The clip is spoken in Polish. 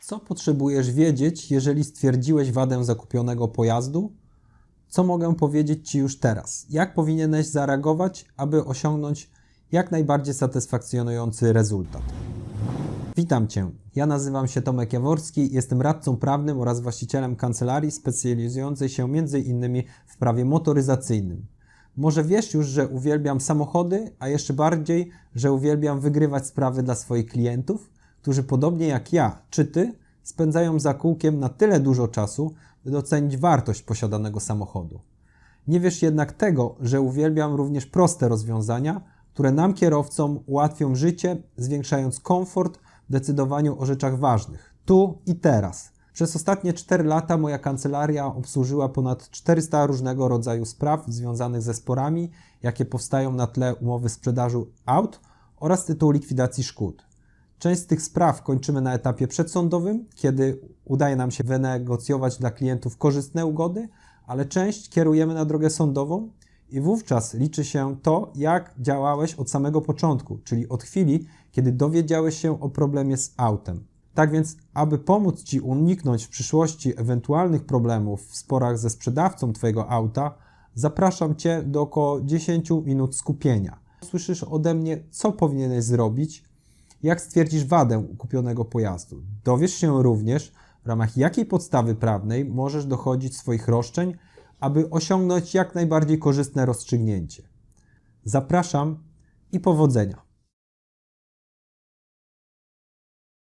Co potrzebujesz wiedzieć, jeżeli stwierdziłeś wadę zakupionego pojazdu? Co mogę powiedzieć Ci już teraz? Jak powinieneś zareagować, aby osiągnąć jak najbardziej satysfakcjonujący rezultat? Witam Cię. Ja nazywam się Tomek Jaworski, jestem radcą prawnym oraz właścicielem kancelarii specjalizującej się m.in. w prawie motoryzacyjnym. Może wiesz już, że uwielbiam samochody, a jeszcze bardziej, że uwielbiam wygrywać sprawy dla swoich klientów, którzy podobnie jak ja czy Ty spędzają za kółkiem na tyle dużo czasu, by docenić wartość posiadanego samochodu. Nie wiesz jednak tego, że uwielbiam również proste rozwiązania, które nam kierowcom ułatwią życie, zwiększając komfort w decydowaniu o rzeczach ważnych, tu i teraz. Przez ostatnie 4 lata moja kancelaria obsłużyła ponad 400 różnego rodzaju spraw związanych ze sporami, jakie powstają na tle umowy sprzedaży aut oraz tytułu likwidacji szkód. Część z tych spraw kończymy na etapie przedsądowym, kiedy udaje nam się wynegocjować dla klientów korzystne ugody, ale część kierujemy na drogę sądową i wówczas liczy się to, jak działałeś od samego początku, czyli od chwili, kiedy dowiedziałeś się o problemie z autem. Tak więc, aby pomóc Ci uniknąć w przyszłości ewentualnych problemów w sporach ze sprzedawcą Twojego auta, zapraszam Cię do około 10 minut skupienia. Słyszysz ode mnie, co powinieneś zrobić, jak stwierdzisz wadę kupionego pojazdu. Dowiesz się również, w ramach jakiej podstawy prawnej możesz dochodzić swoich roszczeń, aby osiągnąć jak najbardziej korzystne rozstrzygnięcie. Zapraszam i powodzenia.